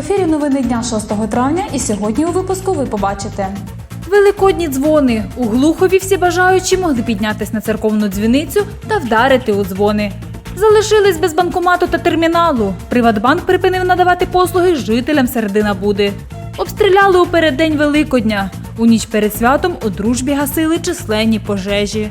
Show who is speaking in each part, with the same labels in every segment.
Speaker 1: ефірі новини дня 6 травня, і сьогодні у випуску ви побачите.
Speaker 2: Великодні дзвони. У Глухові всі бажаючі могли піднятись на церковну дзвіницю та вдарити у дзвони. Залишились без банкомату та терміналу. Приватбанк припинив надавати послуги жителям середина Буди. Обстріляли у переддень Великодня. У ніч перед святом у дружбі гасили численні пожежі.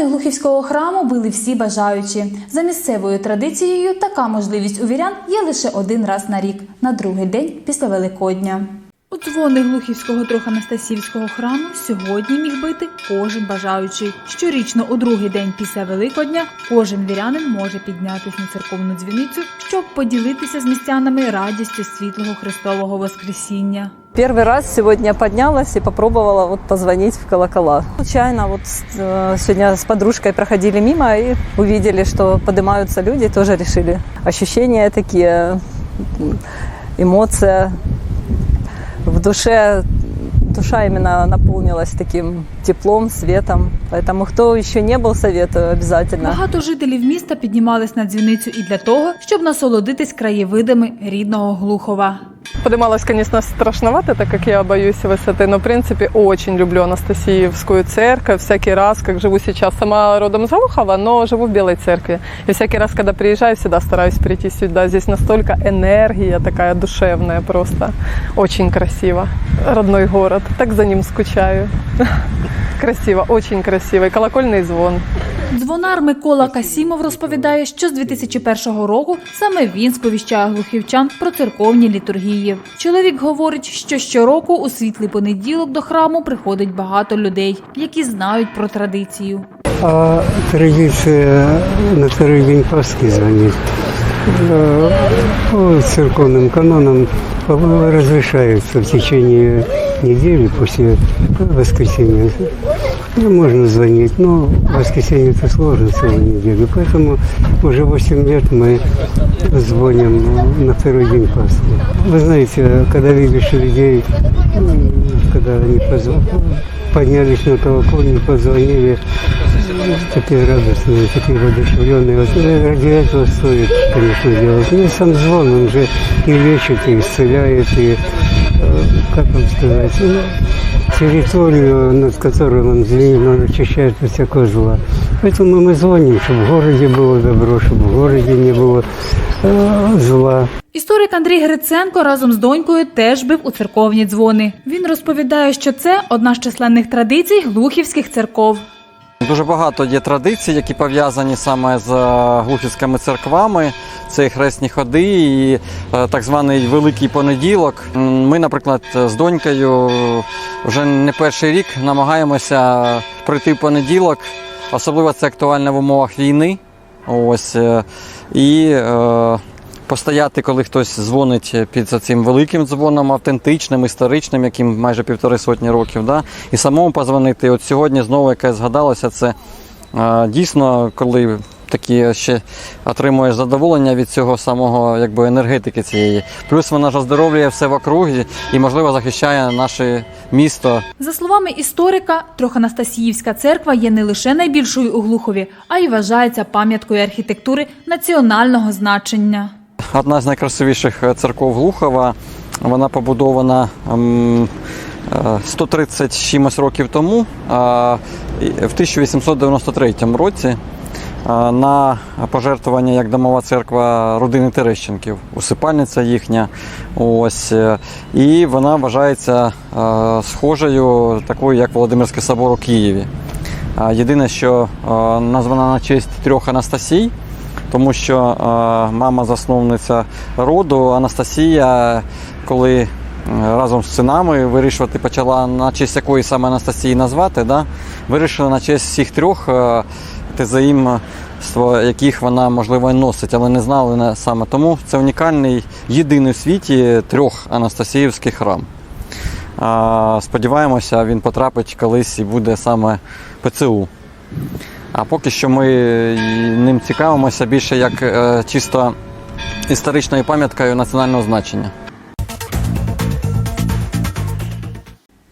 Speaker 1: У глухівського храму били всі бажаючі. За місцевою традицією, така можливість у вірян є лише один раз на рік, на другий день після Великодня.
Speaker 2: У дзвони Глухівського Троханастасівського храму сьогодні міг бити кожен бажаючий. Щорічно у другий день після Великодня кожен вірянин може піднятися на церковну дзвіницю, щоб поділитися з містянами радістю світлого Христового Воскресіння.
Speaker 3: Первый раз сегодня поднялась и попробовала вот позвонить в колокола. Случайно вот э, сегодня с подружкой проходили мимо и увидели, что поднимаются люди, тоже решили. Ощущения такие, м, эмоция душе, душа именно наполнилась таким теплом, светом. Поэтому кто еще не был, советую обязательно.
Speaker 2: Багато жителів міста піднімались на дзвіницю і для того, щоб насолодитись краєвидами рідного Глухова.
Speaker 4: Поднималась, конечно, страшновато, так как я боюсь высоты, но, в принципе, очень люблю Анастасиевскую церковь. Всякий раз, как живу сейчас, сама родом из Олухова, но живу в Белой церкви. И всякий раз, когда приезжаю, всегда стараюсь прийти сюда. Здесь настолько энергия такая душевная просто. Очень красиво. Родной город. Так за ним скучаю. Красиво, очень красиво. И колокольный звон.
Speaker 2: Дзвонар Микола Касімов розповідає, що з 2001 року саме він сповіщає глухівчан про церковні літургії. Чоловік говорить, що щороку у світлий понеділок до храму приходить багато людей, які знають про традицію.
Speaker 5: А традиция на второй день Пасхи звонит. Э, По церковным канонам разрешается в течение недели после воскресенья. Ну, можно звонить, но воскресенье это сложно целую неделю. Поэтому уже 8 лет мы звоним на второй день Пасхи. Вы знаете, когда видишь людей, когда они позв- поднялись на колокольню, позвонили, такие радостные, такие воодушевленные. Вот, э, ради этого стоит, конечно, делать. Ну, и сам звон, он же и лечит, и исцеляет, и, э, как вам сказать, ну, территорию, над которой он звенит, он очищает от всякого зла. Поэтому мы звоним, чтобы в городе было добро, чтобы в городе не было э, зла.
Speaker 2: Історик Андрій Гриценко разом з донькою теж бив у церковні дзвони. Він розповідає, що це одна з численних традицій глухівських церков.
Speaker 6: Дуже багато є традицій, які пов'язані саме з е, глухівськими церквами. Це і хресні ходи, і е, так званий Великий понеділок. Ми, наприклад, з донькою вже не перший рік намагаємося пройти в понеділок. Особливо це актуально в умовах війни. Ось е, і постояти, коли хтось дзвонить під цим великим дзвоном, автентичним, історичним, яким майже півтори сотні років. Да? І самому позвонити. От сьогодні знову яке згадалося, це е, дійсно, коли такі ще отримуєш задоволення від цього самого якби, енергетики цієї. Плюс вона ж оздоровлює все в округі і, можливо, захищає наше місто.
Speaker 2: За словами історика, Троханастасіївська церква є не лише найбільшою у Глухові, а й вважається пам'яткою архітектури національного значення.
Speaker 6: Одна з найкрасивіших е, церков Глухова. Вона побудована ем, е, 130 чимось років тому, в 1893 році е, на пожертвування як домова церква родини Терещенків, усипальниця їхня. Ось, і вона вважається схожою такою, як Володимирський собор у Києві. Єдине, що названа на честь трьох Анастасій, тому що е, мама засновниця роду Анастасія, коли е, разом з синами вирішувати почала на честь якої саме Анастасії назвати, да, вирішила на честь всіх трьох е, тезаїмство, яких вона можливо носить, але не знали на- саме тому. Це унікальний єдиний у світі трьох Анастасіївський храм. Сподіваємося, він потрапить колись і буде саме ПЦУ. А поки що ми ним цікавимося більше як е, чисто історичною пам'яткою національного значення.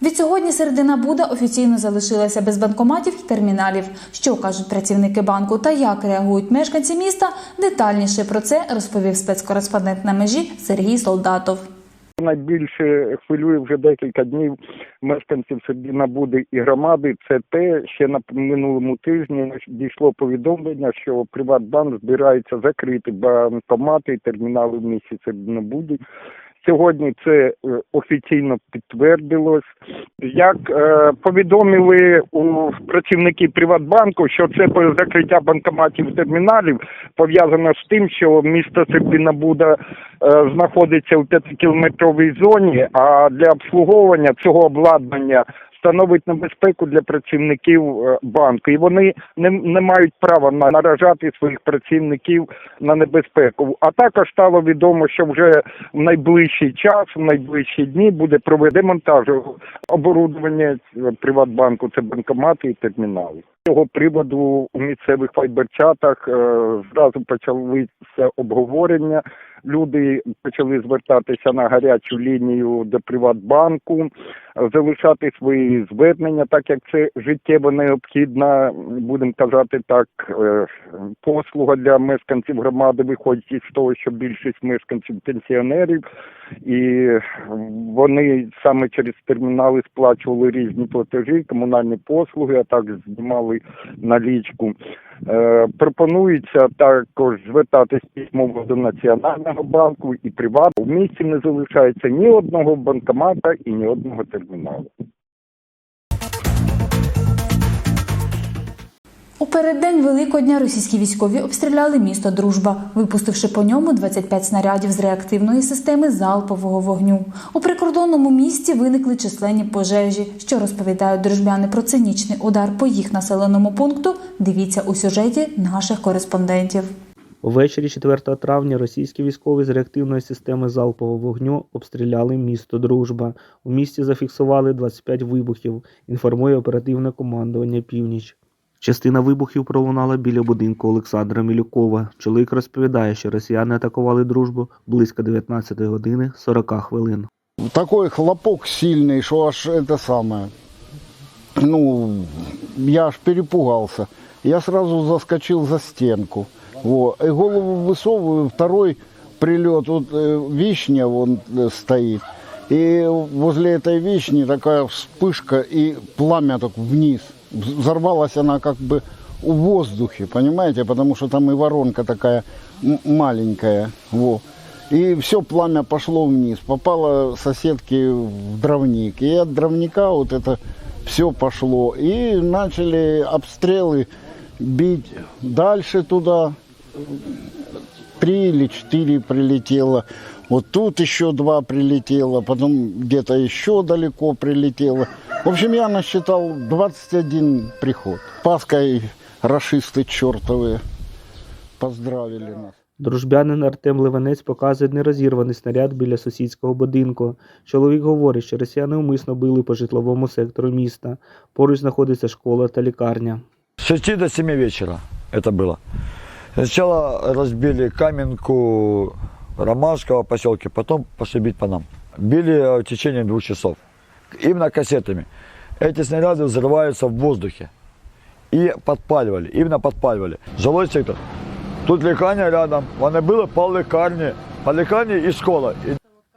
Speaker 1: Від
Speaker 2: Відсьогодні середина Буда офіційно залишилася без банкоматів і терміналів. Що кажуть працівники банку та як реагують мешканці міста? Детальніше про це розповів спецкореспондент на межі Сергій Солдатов.
Speaker 7: Найбільше хвилює вже декілька днів мешканців Буди і громади. Це те, ще на минулому тижні дійшло повідомлення, що Приватбанк збирається закрити банкомати і термінали в місті Серединобуді. Сьогодні це е, офіційно підтвердилось. Як е, повідомили у працівники Приватбанку, що це закриття банкоматів терміналів пов'язано з тим, що місто Серпінабуда е, знаходиться у п'ятикілометровій зоні, а для обслуговування цього обладнання становить небезпеку для працівників е, банку, і вони не, не мають права на- наражати своїх працівників на небезпеку. А також стало відомо, що вже в найближчий час, в найближчі дні буде проведено демонтаж оборудовання е, Приватбанку, це банкомати і термінали. Цього приводу у місцевих файберчатах е, зразу почалися обговорення. Люди почали звертатися на гарячу лінію до Приватбанку, е, залишати свої звернення, так як це життєво необхідна, будемо казати так, е, послуга для мешканців громади, виходячи з того, що більшість мешканців пенсіонерів, і вони саме через термінали сплачували різні платежі, комунальні послуги, а так знімали налічку. Е, пропонується також звертатись письмово до Національного банку і приватного. В місті не залишається ні одного банкомата і ні одного терміналу.
Speaker 2: У переддень Великодня російські військові обстріляли місто Дружба, випустивши по ньому 25 снарядів з реактивної системи залпового вогню. У прикордонному місті виникли численні пожежі. Що розповідають дружбяни про цинічний удар по їх населеному пункту? Дивіться у сюжеті наших кореспондентів.
Speaker 8: Увечері 4 травня російські військові з реактивної системи залпового вогню обстріляли місто Дружба. У місті зафіксували 25 вибухів, інформує оперативне командування Північ. Частина вибухів пролунала біля будинку Олександра Мілюкова. Чоловік розповідає, що росіяни атакували дружбу близько 19 години 40 хвилин.
Speaker 9: такой хлопок сильный, что аж это самое. Ну, я аж перепугался. Я сразу заскочил за стенку. Во. И голову высовываю, второй прилет, вот э, вишня вон э, стоит. И возле этой вишни такая вспышка и пламя так вниз. Взорвалась она как бы в воздухе, понимаете, потому что там и воронка такая м- маленькая. Во. И все пламя пошло вниз, попало соседке в дровник. И от дровника вот это все пошло. И начали обстрелы бить дальше туда. Три или четыре прилетело. Вот тут еще два прилетело, потом где-то еще далеко прилетело. В общем, я насчитал 21 приход. Паской расисты чертовые поздравили нас.
Speaker 8: Дружбянин Артем Ливанець показує нерозірваний снаряд біля сусідського будинку. Чоловік говорить, що росіяни умисно били по житловому сектору міста. Поруч знаходиться школа та лікарня.
Speaker 10: С 6 до 7 вечера это было. Сначала разбили Каменку Ромашково поселке, потом пошли бить по нам. Били э, в течение двух часов. Именно кассетами. Эти снаряды взрываются в воздухе. И подпаливали, именно подпаливали. Жилой сектор. Тут лікарня рядом. Вони били по лікарні, по лікарні і школа.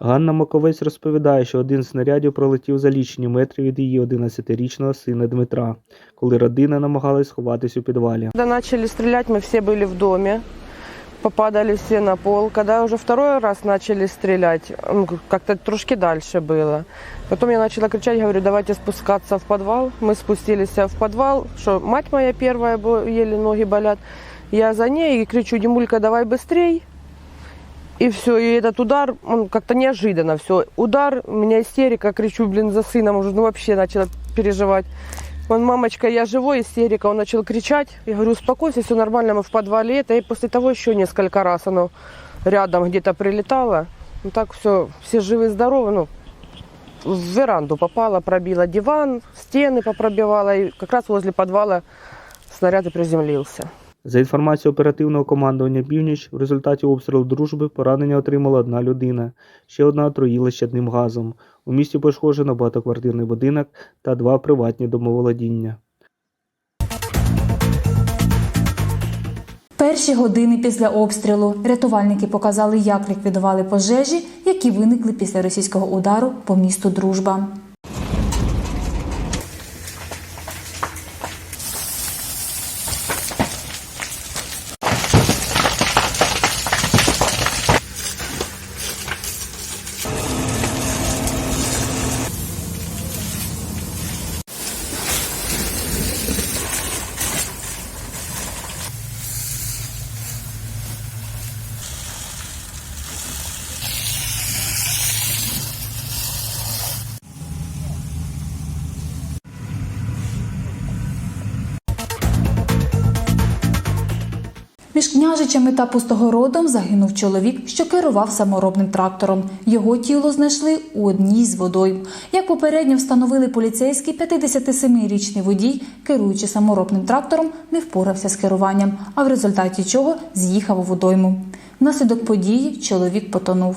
Speaker 10: І
Speaker 8: Ганна Маковець розповідає, що один з снарядів пролетів за лічені метри від її 11-річного сина Дмитра, коли родина намагалась сховатись у підвалі.
Speaker 11: Когда начали стрелять, мы все были в доме, попадали все на пол. Когда уже второй раз начали стрелять, ну, как-то трошки дальше было. Потом я начала кричать, говорю, давайте спускаться в подвал. Мы спустились в подвал, что мать моя первая, бо- еле ноги болят. Я за ней и кричу, Димулька, давай быстрей. И все, и этот удар, он как-то неожиданно все. Удар, у меня истерика, кричу, блин, за сыном уже, ну вообще начала переживать. Он, мамочка, я живой, истерика. Он начал кричать. Я говорю, успокойся, все нормально, мы в подвале. Это и после того еще несколько раз оно рядом где-то прилетало. Ну так все, все живы и здоровы. Ну, в веранду попала, пробила диван, стены попробивала. И как раз возле подвала снаряд и приземлился.
Speaker 8: За інформацією оперативного командування Північ, в результаті обстрілу дружби поранення отримала одна людина. Ще одна отруїла щадним газом. У місті пошкоджено багатоквартирний будинок та два приватні домоволодіння.
Speaker 2: Перші години після обстрілу рятувальники показали, як ліквідували пожежі, які виникли після російського удару по місту Дружба. Княжичами та пустогородом загинув чоловік, що керував саморобним трактором. Його тіло знайшли у одній з водойм. Як попередньо встановили поліцейські, 57-річний водій, керуючи саморобним трактором, не впорався з керуванням, а в результаті чого з'їхав у водойму. Внаслідок події чоловік потонув.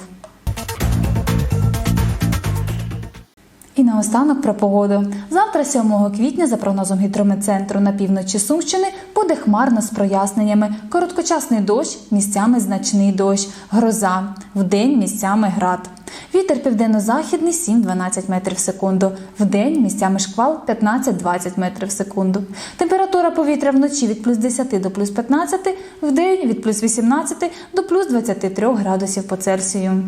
Speaker 2: Наостанок про погоду. Завтра, 7 квітня, за прогнозом гідрометцентру на півночі Сумщини, буде хмарно з проясненнями. Короткочасний дощ, місцями значний дощ, гроза, вдень місцями град. Вітер південно-західний 7-12 метрів в секунду. Вдень місцями шквал 15-20 метрів в секунду. Температура повітря вночі від плюс 10 до плюс 15, вдень від плюс 18 до плюс 23 градусів по Цельсію.